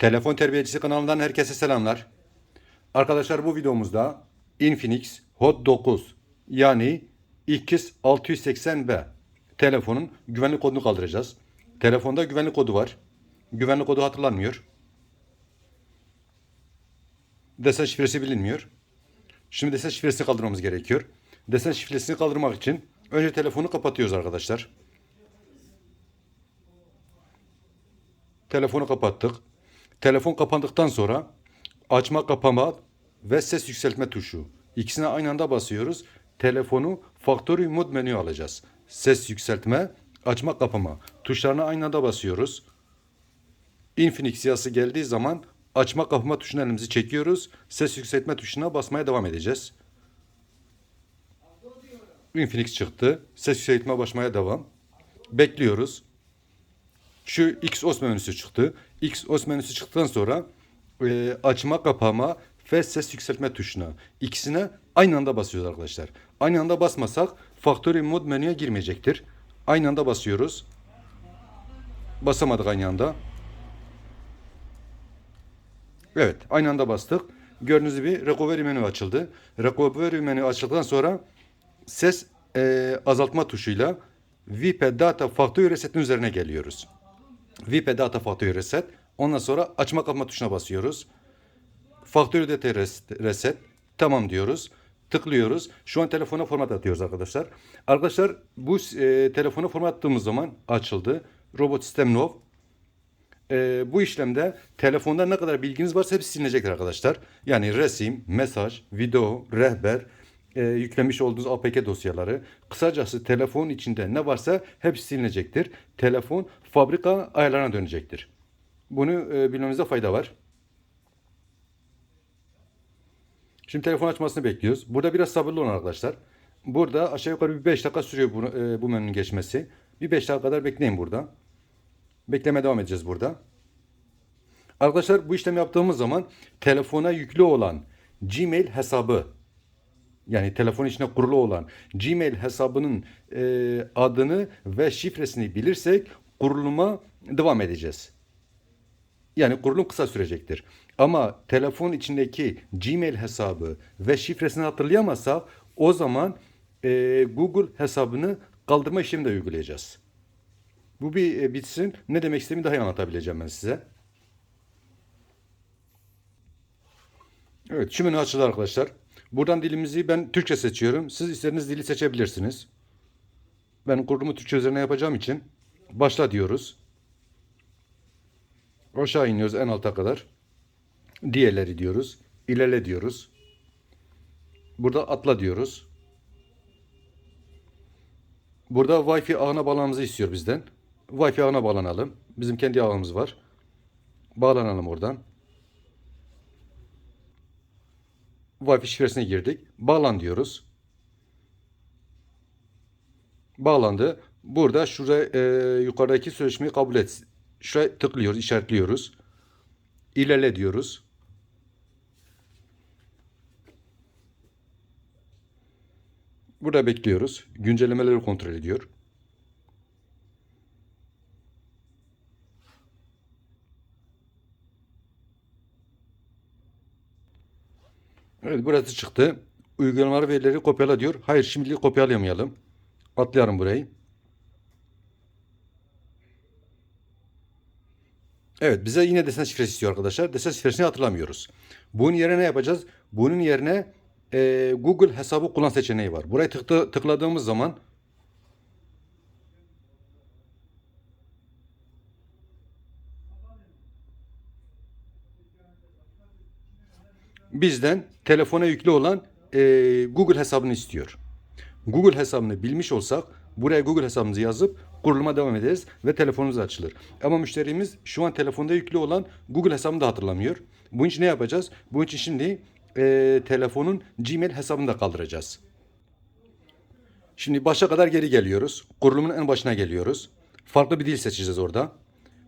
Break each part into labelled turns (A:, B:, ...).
A: Telefon Terbiyecisi kanalından herkese selamlar. Arkadaşlar bu videomuzda Infinix Hot 9 yani X680B telefonun güvenlik kodunu kaldıracağız. Telefonda güvenlik kodu var. Güvenlik kodu hatırlanmıyor. Desen şifresi bilinmiyor. Şimdi desen şifresini kaldırmamız gerekiyor. Desen şifresini kaldırmak için önce telefonu kapatıyoruz arkadaşlar. Telefonu kapattık. Telefon kapandıktan sonra açma kapama ve ses yükseltme tuşu. İkisine aynı anda basıyoruz. Telefonu factory mode menü alacağız. Ses yükseltme, açma kapama tuşlarına aynı anda basıyoruz. Infinix yazısı geldiği zaman açma kapama tuşuna elimizi çekiyoruz. Ses yükseltme tuşuna basmaya devam edeceğiz. Infinix çıktı. Ses yükseltme basmaya devam. Bekliyoruz. Şu XOS menüsü çıktı. XOS menüsü çıktıktan sonra e, açma kapama ve ses yükseltme tuşuna. İkisine aynı anda basıyoruz arkadaşlar. Aynı anda basmasak Factory Mode menüye girmeyecektir. Aynı anda basıyoruz. Basamadık aynı anda. Evet, aynı anda bastık. Gördüğünüz gibi recovery menü açıldı. Recovery menü açıldıktan sonra ses e, azaltma tuşuyla VIP Data Factory Reset'in üzerine geliyoruz. VIP Data Factory Reset. Ondan sonra açma kapama tuşuna basıyoruz. Data Res- Reset. Tamam diyoruz. Tıklıyoruz. Şu an telefona format atıyoruz arkadaşlar. Arkadaşlar bu e, telefona format attığımız zaman açıldı. Robot System Nov. E, bu işlemde telefonda ne kadar bilginiz varsa hepsi silinecektir arkadaşlar. Yani resim, mesaj, video, rehber, e, yüklemiş olduğunuz APK dosyaları. Kısacası telefonun içinde ne varsa hepsi silinecektir. Telefon fabrika ayarlarına dönecektir. Bunu e, bilmemizde fayda var. Şimdi telefon açmasını bekliyoruz. Burada biraz sabırlı olun arkadaşlar. Burada aşağı yukarı bir 5 dakika sürüyor bu, e, bu menünün geçmesi. Bir 5 dakika kadar bekleyin burada. Bekleme devam edeceğiz burada. Arkadaşlar bu işlemi yaptığımız zaman telefona yüklü olan Gmail hesabı yani telefon içine kurulu olan Gmail hesabının e, adını ve şifresini bilirsek kuruluma devam edeceğiz. Yani kurulum kısa sürecektir. Ama telefon içindeki Gmail hesabı ve şifresini hatırlayamazsak o zaman e, Google hesabını kaldırma işlemi de uygulayacağız. Bu bir e, bitsin. Ne demek istediğimi daha iyi anlatabileceğim ben size. Evet, şu menü açıldı arkadaşlar. Buradan dilimizi ben Türkçe seçiyorum. Siz istediğiniz dili seçebilirsiniz. Ben kurulumu Türkçe üzerine yapacağım için başla diyoruz. Aşağı iniyoruz en alta kadar. Diğerleri diyoruz. İlerle diyoruz. Burada atla diyoruz. Burada Wi-Fi ağına bağlanmamızı istiyor bizden. Wi-Fi ağına bağlanalım. Bizim kendi ağımız var. Bağlanalım oradan. Wi-Fi şifresine girdik. Bağlan diyoruz. Bağlandı. Burada şuraya e, yukarıdaki sözleşmeyi kabul et. Şuraya tıklıyoruz, işaretliyoruz. İlerle diyoruz. Burada bekliyoruz. Güncellemeleri kontrol ediyor. Evet burası çıktı. Uygulamalar verileri kopyala diyor. Hayır şimdilik kopyalayamayalım. Atlayalım burayı. Evet bize yine desen şifresi istiyor arkadaşlar. Desen şifresini hatırlamıyoruz. Bunun yerine ne yapacağız? Bunun yerine e, Google hesabı kullan seçeneği var. Burayı tıkla, tıkladığımız zaman bizden telefona yüklü olan e, Google hesabını istiyor. Google hesabını bilmiş olsak buraya Google hesabımızı yazıp kuruluma devam ederiz ve telefonumuz açılır. Ama müşterimiz şu an telefonda yüklü olan Google hesabını da hatırlamıyor. Bunun için ne yapacağız? Bunun için şimdi e, telefonun Gmail hesabını da kaldıracağız. Şimdi başa kadar geri geliyoruz. Kurulumun en başına geliyoruz. Farklı bir dil seçeceğiz orada.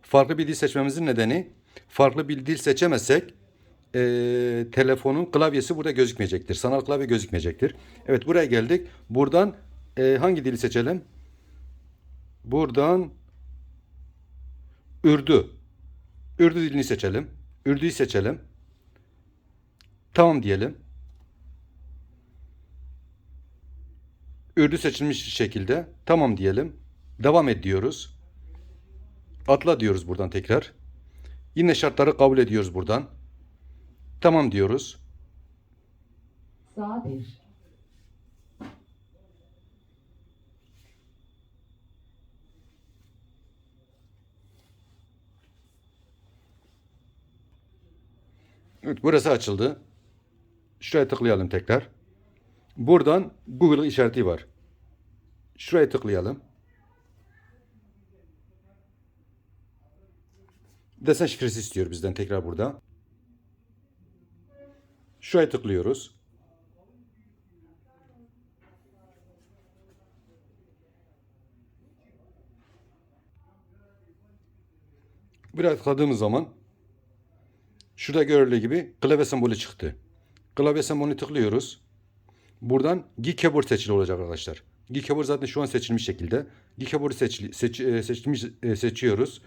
A: Farklı bir dil seçmemizin nedeni farklı bir dil seçemezsek e, telefonun klavyesi burada gözükmeyecektir. Sanal klavye gözükmeyecektir. Evet buraya geldik. Buradan e, hangi dili seçelim? Buradan Ürdü. Ürdü dilini seçelim. Ürdü'yü seçelim. Tamam diyelim. Ürdü seçilmiş şekilde tamam diyelim. Devam et diyoruz. Atla diyoruz buradan tekrar. Yine şartları kabul ediyoruz buradan. Tamam diyoruz.
B: Sağ bir.
A: Evet, burası açıldı. Şuraya tıklayalım tekrar. Buradan Google işareti var. Şuraya tıklayalım. Desen şifresi istiyor bizden tekrar burada. Şuraya tıklıyoruz. Buraya tıkladığımız zaman Şurada görüldüğü gibi klavye sembolü çıktı. Klavye sembolünü tıklıyoruz. Buradan G Keyboard seçili olacak arkadaşlar. G Keyboard zaten şu an seçilmiş şekilde. G Keyboard'u seçili, seç, e, seçilmiş, e, seçiyoruz.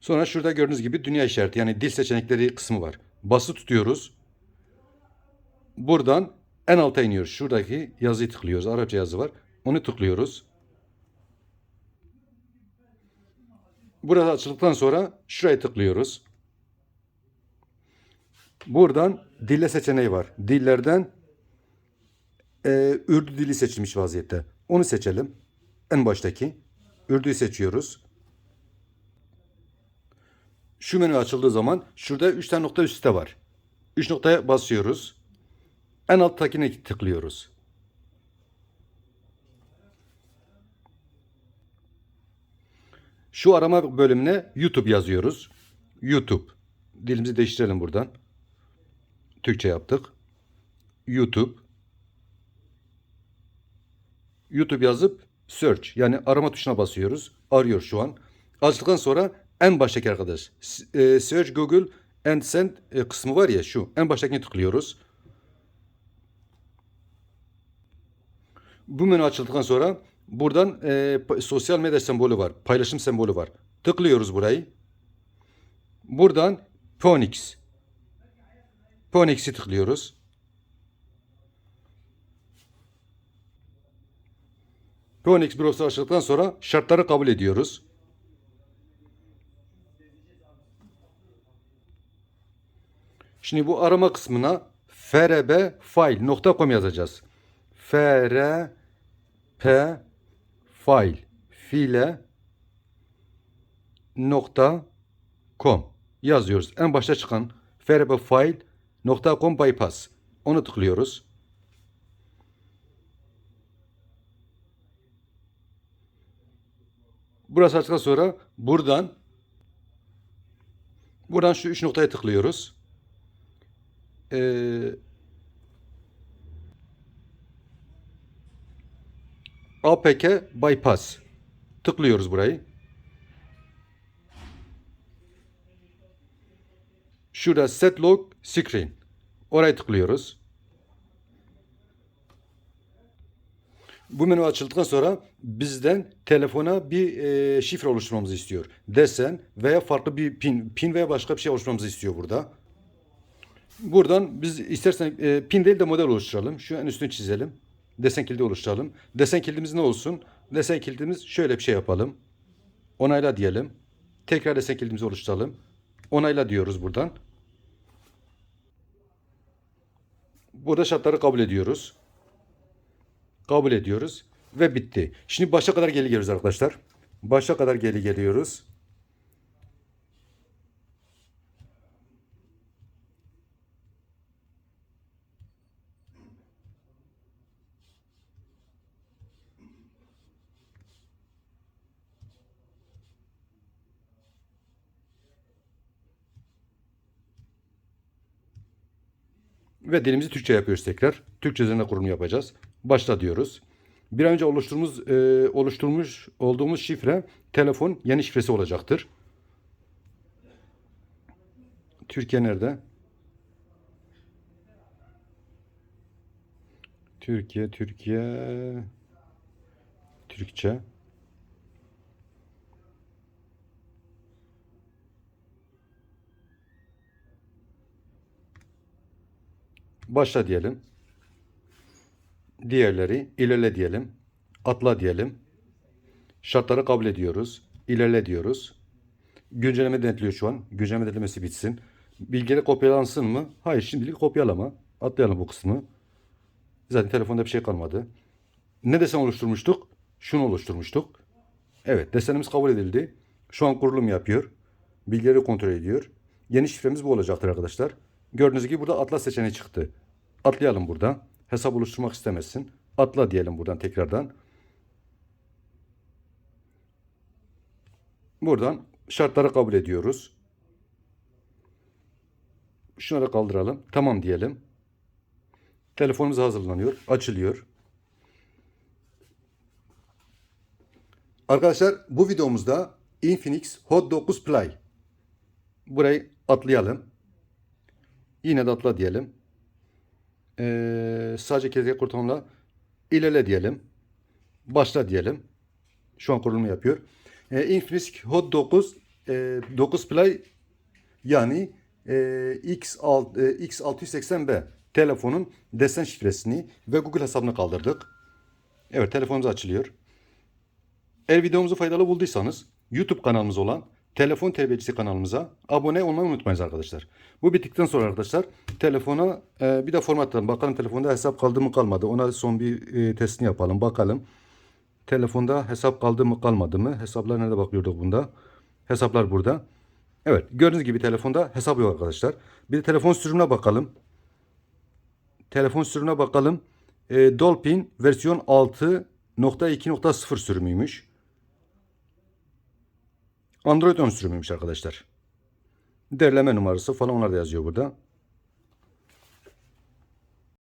A: Sonra şurada gördüğünüz gibi dünya işareti yani dil seçenekleri kısmı var. Bası tutuyoruz. Buradan en alta iniyoruz. Şuradaki yazıyı tıklıyoruz. Arapça yazı var. Onu tıklıyoruz. Burada açıldıktan sonra şuraya tıklıyoruz. Buradan dille seçeneği var. Dillerden e, Ürdü dili seçilmiş vaziyette. Onu seçelim. En baştaki. Ürdü'yü seçiyoruz. Şu menü açıldığı zaman şurada 3 tane nokta üstte var. 3 noktaya basıyoruz. En alttakine tıklıyoruz. Şu arama bölümüne YouTube yazıyoruz. YouTube. Dilimizi değiştirelim buradan. Türkçe yaptık. YouTube. YouTube yazıp search yani arama tuşuna basıyoruz. Arıyor şu an. Açtıktan sonra en baştaki arkadaş e, search Google and send e, kısmı var ya şu en baştakine tıklıyoruz. Bu menü açıldıktan sonra buradan e, sosyal medya sembolü var. Paylaşım sembolü var. Tıklıyoruz burayı. Buradan Phoenix. Phoenix'i tıklıyoruz. Phoenix browser açıldıktan sonra şartları kabul ediyoruz. Şimdi bu arama kısmına frbfile.com yazacağız. frp file file nokta com yazıyoruz. En başta çıkan frbfile.com bypass. Onu tıklıyoruz. Burası açtıktan sonra buradan buradan şu üç noktaya tıklıyoruz. Ee, APK bypass. Tıklıyoruz burayı. Şurada set log screen. Oraya tıklıyoruz. Bu menü açıldıktan sonra bizden telefona bir e, şifre oluşturmamızı istiyor. Desen veya farklı bir pin, pin veya başka bir şey oluşturmamızı istiyor burada. Buradan biz istersen e, pin değil de model oluşturalım. Şu en üstünü çizelim. Desen kilidi oluşturalım. Desen kilidimiz ne olsun? Desen kilidimiz şöyle bir şey yapalım. Onayla diyelim. Tekrar desen kilidimizi oluşturalım. Onayla diyoruz buradan. Burada şartları kabul ediyoruz. Kabul ediyoruz. Ve bitti. Şimdi başa kadar geri geliyoruz arkadaşlar. Başa kadar geri geliyoruz. Ve dilimizi Türkçe yapıyoruz tekrar. Türkçe üzerine kurum yapacağız. Başla diyoruz. Bir önce oluşturmuş, e, oluşturmuş olduğumuz şifre telefon yeni şifresi olacaktır. Türkiye nerede? Türkiye, Türkiye, Türkçe. Başla diyelim. Diğerleri ilerle diyelim. Atla diyelim. Şartları kabul ediyoruz. İlerle diyoruz. Güncelleme denetliyor şu an. Güncelleme denetlemesi bitsin. Bilgileri kopyalansın mı? Hayır şimdilik kopyalama. Atlayalım bu kısmı. Zaten telefonda bir şey kalmadı. Ne desen oluşturmuştuk? Şunu oluşturmuştuk. Evet desenimiz kabul edildi. Şu an kurulum yapıyor. Bilgileri kontrol ediyor. Yeni şifremiz bu olacaktır arkadaşlar. Gördüğünüz gibi burada atla seçeneği çıktı. Atlayalım buradan. Hesap oluşturmak istemezsin. Atla diyelim buradan tekrardan. Buradan şartları kabul ediyoruz. Şunları kaldıralım. Tamam diyelim. Telefonumuz hazırlanıyor. Açılıyor. Arkadaşlar bu videomuzda Infinix Hot 9 Play. Burayı atlayalım. Yine de atla diyelim. Ee, sadece kez kurtamla ilerle diyelim. Başla diyelim. Şu an kurulumu yapıyor. Ee, Infinix Hot 9 e, 9 Play yani e, X6, e, X680B telefonun desen şifresini ve Google hesabını kaldırdık. Evet telefonumuz açılıyor. Eğer videomuzu faydalı bulduysanız YouTube kanalımız olan Telefon Terbiyecisi kanalımıza abone olmayı unutmayınız arkadaşlar. Bu bittikten sonra arkadaşlar telefona e, bir de formatlayalım. Bakalım telefonda hesap kaldı mı kalmadı. Ona son bir e, testini yapalım. Bakalım. Telefonda hesap kaldı mı kalmadı mı? Hesaplar nerede bakıyorduk bunda? Hesaplar burada. Evet gördüğünüz gibi telefonda hesap yok arkadaşlar. Bir de telefon sürümüne bakalım. Telefon sürümüne bakalım. E, Dolphin versiyon 6.2.0 sürümüymüş. Android ön sürümüymüş arkadaşlar. Derleme numarası falan onlar da yazıyor burada.